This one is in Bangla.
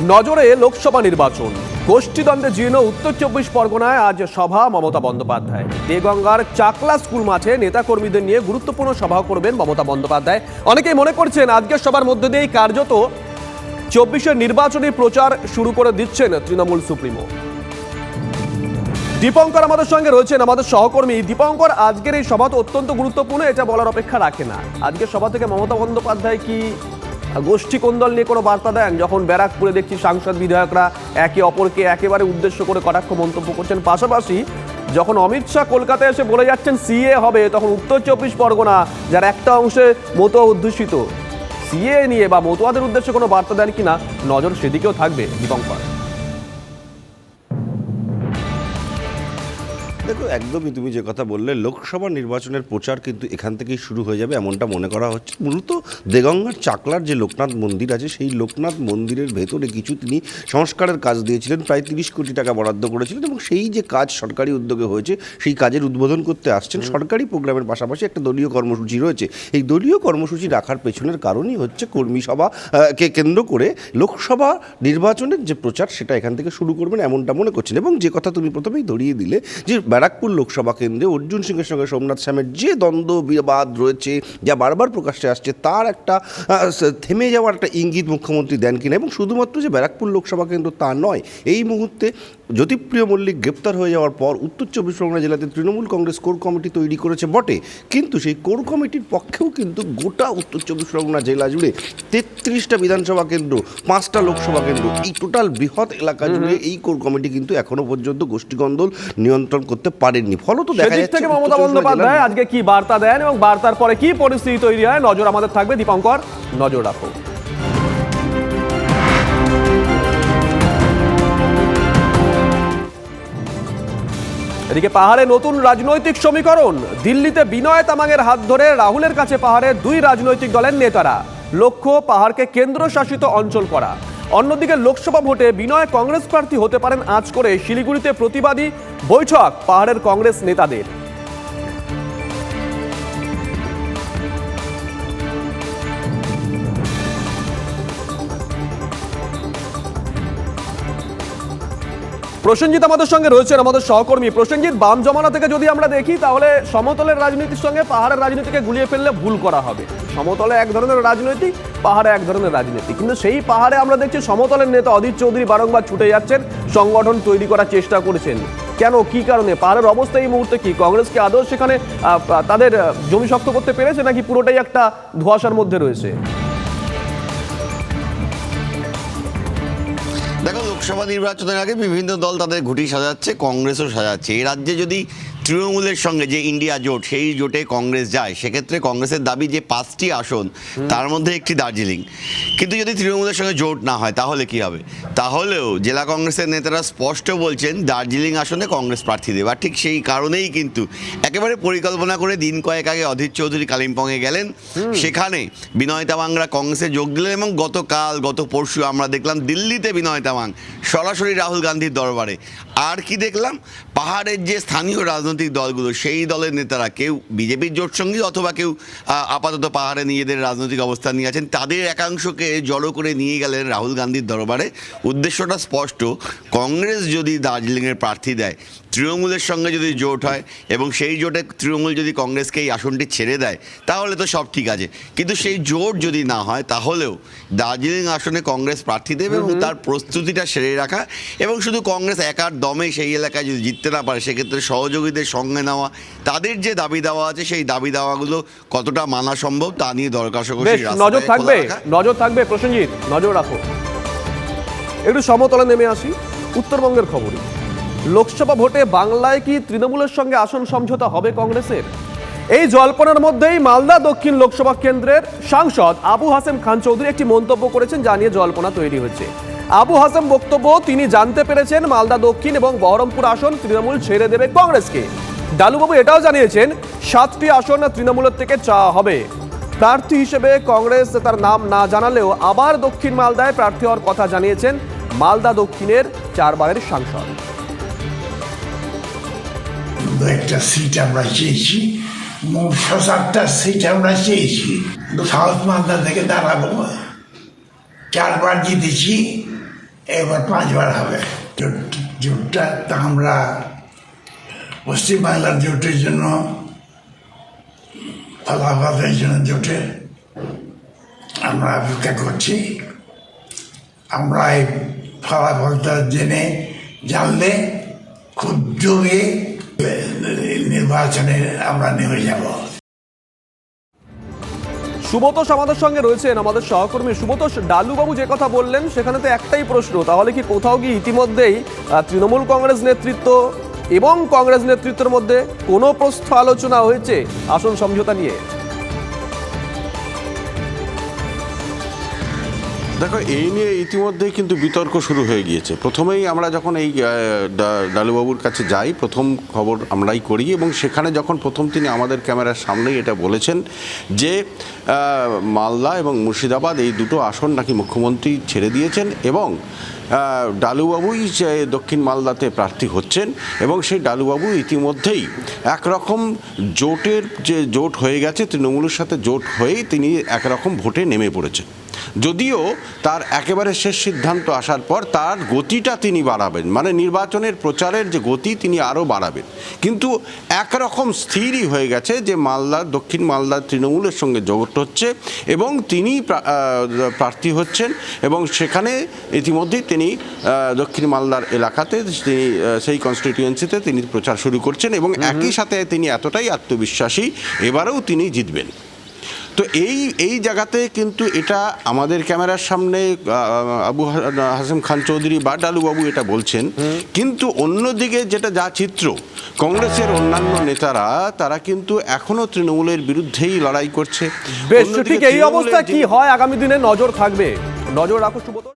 নজরে লোকসভা নির্বাচন। গোষ্ঠীদ্বন্দ্বে জীর্ণ উত্তর চব্বিশ পরগনায় আজ সভা, মমতা বন্দ্যোপাধ্যায়। দেগঙ্গার চাকলা স্কুল মাঠে নেতাকর্মীদের নিয়ে গুরুত্বপূর্ণ সভা করবেন মমতা বন্দ্যোপাধ্যায়। অনেকেই মনে করছেন আজকের সভার মধ্যে দিয়েই কার্যত চব্বিশের নির্বাচনী প্রচার শুরু করে দিচ্ছেন তৃণমূল সুপ্রিমো। দীপঙ্কর আমাদের সঙ্গে রয়েছেন আমাদের সহকর্মী। দীপঙ্কর, আজকের এই সভা তো অত্যন্ত গুরুত্বপূর্ণ, এটা বলার অপেক্ষা রাখে না। আজকের সভা থেকে মমতা বন্দ্যোপাধ্যায় কি গোষ্ঠী কোন্দল নিয়ে কোনো বার্তা দেন? যখন ব্যারাকপুরে দেখছি সাংসদ বিধায়করা একে অপরকে একেবারে উদ্দেশ্য করে কটাক্ষ মন্তব্য করছেন। পাশাপাশি যখন অমিত শাহ কলকাতায় এসে বলে যাচ্ছেন, সিএ হবে তখন উত্তর চব্বিশ পরগনা, যার একটা অংশে মতো অধ্যুষিত সিএ নিয়ে বা মতুয়াদের উদ্দেশ্যে কোনো বার্তা দেন কিনা, নজর সেদিকেও থাকবে দীপঙ্কর। দেখো একদমই তুমি যে কথা বললে লোকসভা নির্বাচনের প্রচার কিন্তু এখান থেকেই শুরু হয়ে যাবে এমনটা মনে করা হচ্ছে। মূলত দেগঙ্গার চাকলার যে লোকনাথ মন্দির আছে সেই লোকনাথ মন্দিরের ভেতরে কিছু তিনি সংস্কারের কাজ দিয়েছিলেন প্রায় তিরিশ কোটি টাকা বরাদ্দ করেছিলেন এবং সেই যে কাজ সরকারি উদ্যোগে হয়েছে সেই কাজের উদ্বোধন করতে আসছেন। সরকারি প্রোগ্রামের পাশাপাশি একটা দলীয় কর্মসূচি রয়েছে। এই দলীয় কর্মসূচি রাখার পেছনের কারণই হচ্ছে কর্মী সভা কে কেন্দ্র করে লোকসভা নির্বাচনের যে প্রচার সেটা এখান থেকে শুরু করবেন এমনটা মনে করছেন। এবং যে কথা তুমি প্রথমেই ধরিয়ে দিলে যে ব্যারাকপুর লোকসভা কেন্দ্রে অর্জুন সিংয়ের সঙ্গে সোমনাথ শ্যামের যে দ্বন্দ্ব বিবাদ রয়েছে যা বারবার প্রকাশ্যে আসছে তার একটা থেমে যাওয়ার একটা ইঙ্গিত মুখ্যমন্ত্রী দেন কিনা এবং শুধুমাত্র যে ব্যারাকপুর লোকসভা কেন্দ্র তা নয় এই মুহূর্তে জ্যোতিপ্রিয় মল্লিক গ্রেপ্তার হয়ে যাওয়ার পর উত্তর চব্বিশ পরগনা জেলাতে তৃণমূল কংগ্রেস কোর কমিটি তৈরি করেছে বটে। কিন্তু সেই কোর কমিটির পক্ষেও কিন্তু গোটা উত্তর চব্বিশ পরগনা জেলা জুড়ে তেত্রিশটা বিধানসভা কেন্দ্র পাঁচটা লোকসভা কেন্দ্র এই টোটাল বৃহৎ এলাকা জুড়ে এই কোর কমিটি কিন্তু এখনও পর্যন্ত গোষ্ঠীকন্দল নিয়ন্ত্রণ করতে পারেননি। ফলত দেখা যাচ্ছে থেকে মমতা বন্দ্যোপাধ্যায় আজকে কি বার্তা দেন এবং বার্তার পরে কি পরিস্থিতি তৈরি হয় নজর আমাদের থাকবে। দীপঙ্কর নজর রাখো। এদিকে পাহাড়ে নতুন রাজনৈতিক সমীকরণ। দিল্লিতে বিনয় তামাংয়ের হাত ধরে রাহুলের কাছে পাহাড়ের দুই রাজনৈতিক দলের নেতারা। লক্ষ্য পাহাড়কে কেন্দ্রশাসিত অঞ্চল করা। অন্যদিকে লোকসভা ভোটে বিনয় কংগ্রেস প্রার্থী হতে পারেন আজ করে শিলিগুড়িতে প্রতিবাদী বৈঠক পাহাড়ের কংগ্রেস নেতাদের। প্রসেনজিৎ আমাদের সঙ্গে রয়েছেন, আমাদের সহকর্মী। প্রসেনজিৎ, বাম জমানা থেকে যদি আমরা দেখি, তাহলে সমতলের রাজনীতির সঙ্গে পাহাড়ের রাজনীতিকে গুলিয়ে ফেললে ভুল করা হবে। সমতলে এক ধরনের রাজনীতি পাহাড়ে এক ধরনের রাজনীতি কিন্তু সেই পাহাড়ে আমরা দেখছি সমতলের নেতা অধীর চৌধুরী বারংবার ছুটে যাচ্ছেন, সংগঠন তৈরি করার চেষ্টা করেছেন। কেন? কি কারণে? পাহাড়ের অবস্থা এই মুহূর্তে কি? কংগ্রেস কি আদৌ সেখানে তাদের জমি শক্ত করতে পেরেছে নাকি পুরোটাই একটা ধোঁয়াশার মধ্যে রয়েছে? লোকসভা নির্বাচনের আগে বিভিন্ন দল তাদের ঘুটি সাজাচ্ছে কংগ্রেসও সাজাচ্ছে। এই রাজ্যে যদি তৃণমূলের সঙ্গে যে ইন্ডিয়া জোট সেই জোটে কংগ্রেস যায় সেক্ষেত্রে কংগ্রেসের দাবি যে পাঁচটি আসন তার মধ্যে একটি দার্জিলিং। কিন্তু যদি তৃণমূলের সঙ্গে জোট না হয় তাহলে কি হবে? তাহলেও জেলা কংগ্রেসের নেতারা স্পষ্ট বলছেন দার্জিলিং আসনে কংগ্রেস প্রার্থী দেবে। আর ঠিক সেই কারণেই কিন্তু একেবারে পরিকল্পনা করে দিন কয়েক আগে অধীর চৌধুরী কালিম্পংয়ে গেলেন। সেখানে বিনয় তামাংরা কংগ্রেসে যোগ দিলেন এবং গতকাল গত পরশু আমরা দেখলাম দিল্লিতে বিনয় তামাং সরাসরি রাহুল গান্ধীর দরবারে। আর কি দেখলাম? পাহাড়ের যে স্থানীয় রাজনৈতিক দলগুলো, সেই দলের নেতারা কেউ বিজেপির জোট সঙ্গী অথবা কেউ আপাতত পাহাড়ে নিজেদের রাজনৈতিক অবস্থান নিয়ে আছেন, তাদের একাংশকে জড়ো করে নিয়ে গেলেন রাহুল গান্ধীর দরবারে। উদ্দেশ্যটা স্পষ্ট, কংগ্রেস যদি দার্জিলিংয়ের প্রার্থী দেয় তৃণমূলের সঙ্গে যদি জোট হয় এবং সেই জোটে তৃণমূল যদি কংগ্রেসকে এই আসনটি ছেড়ে দেয় তাহলে তো সব ঠিক আছে। কিন্তু সেই জোট যদি না হয় তাহলেও দার্জিলিং আসনে কংগ্রেস প্রার্থী দেবে এবং তার প্রস্তুতিটা সেরে রাখা এবং শুধু কংগ্রেস একার দমে সেই এলাকায় যদি জিততে না পারে সেক্ষেত্রে সহযোগীদের সঙ্গে নেওয়া তাদের যে দাবি দাওয়া আছে সেই দাবি দাওয়াগুলো কতটা মানা সম্ভব তা নিয়ে দরকার নজর থাকবে নজর থাকবে প্রসেনজিৎ নজর রাখো। একটু সমতলে নেমে আসি উত্তরবঙ্গের খবরই। লোকসভা ভোটে বাংলায় কি তৃণমূলের সঙ্গে আসন সমঝোতা হবে কংগ্রেসের? এই জল্পনার মধ্যেই মালদা দক্ষিণ লোকসভা কেন্দ্রের সাংসদ আবু হাসেম খান চৌধুরী একটি মন্তব্য করেছেন যা নিয়ে জল্পনা তৈরি হয়েছে। আবু হাসেম বক্তব্য, তিনি জানতে পেরেছেন মালদা দক্ষিণ এবং বহরমপুর আসন তৃণমূল ছেড়ে দেবে কংগ্রেসকে। ডালুবাবু এটাও জানিয়েছেন, সাতটি আসন তৃণমূলের থেকে চাওয়া হবে। প্রার্থী হিসেবে কংগ্রেস তার নাম না জানালেও আবার দক্ষিণ মালদায় প্রার্থী হওয়ার কথা জানিয়েছেন মালদা দক্ষিণের চারবারের সাংসদ। দু একটা সিট আমরা চেয়েছি। মোট ছ সাতটা সিট আমরা চেয়েছি। সাউথ মালদা থেকে দাঁড়াবো। চারবার জিতেছি, এবার পাঁচবার হবে। জোটটা তা আমরা পশ্চিমবাংলার জোটের জন্য, ফলাফলের জন্য জোটে আমরা অপেক্ষা করছি। আমরা এই ফলাফলটা জেনে, জানলে, খুব যোগে নির্বাচনে আমরা নেমে যাব। সুব্রতোষ আমাদের সঙ্গে রয়েছেন আমাদের সহকর্মী সুবতোষ ডালুবাবু যে কথা বললেন, সেখানে তো একটাই প্রশ্ন, তাহলে কি কোথাও কি ইতিমধ্যেই তৃণমূল কংগ্রেস নেতৃত্ব এবং কংগ্রেস নেতৃত্বের মধ্যে কোনো প্রস্থ আলোচনা হয়েছে? আসন সমঝোতা নিয়ে। দেখো, এই নিয়ে ইতিমধ্যেই কিন্তু বিতর্ক শুরু হয়ে গিয়েছে। প্রথমেই আমরা যখন এই ডালুবাবুর কাছে যাই, প্রথম খবর আমরাই করি এবং সেখানে যখন প্রথম তিনি আমাদের ক্যামেরার সামনেই এটা বলেছেন যে মালদা এবং মুর্শিদাবাদ এই দুটো আসন নাকি মুখ্যমন্ত্রী ছেড়ে দিয়েছেন এবং ডালুবাবুই দক্ষিণ মালদাতে প্রার্থী হচ্ছেন এবং সেই ডালুবাবু ইতিমধ্যেই একরকম জোটের যে জোট হয়ে গেছে, তৃণমূলের সাথে জোট হয়েই তিনি একরকম ভোটে নেমে পড়েছেন। যদিও তার একেবারে শেষ সিদ্ধান্ত আসার পর তার গতিটা তিনি বাড়াবেন মানে নির্বাচনের প্রচারের যে গতি তিনি আরও বাড়াবেন। কিন্তু একরকম স্থিরই হয়ে গেছে যে মালদার দক্ষিণ মালদার তৃণমূলের সঙ্গে জোট হচ্ছে এবং তিনি প্রার্থী হচ্ছেন এবং সেখানে ইতিমধ্যেই তিনি দক্ষিণ মালদার এলাকাতে তিনি সেই কনস্টিটিউয়েন্সিতে তিনি প্রচার শুরু করছেন এবং একই সাথে তিনি এতটাই আত্মবিশ্বাসী এবারেও তিনি জিতবেন। তো এই এই জায়গাতে কিন্তু এটা আমাদের ক্যামেরার সামনে আবু হাসিম খান চৌধুরী বা ডালুবাবু এটা বলছেন। কিন্তু অন্যদিকে যেটা যা চিত্র কংগ্রেসের অন্যান্য নেতারা তারা কিন্তু এখনও তৃণমূলের বিরুদ্ধেই লড়াই করছে। বেশ ঠিক এই অবস্থা কি হয়? আগামী দিনে নজর থাকবে। নজর রাখো সুব্রতোষ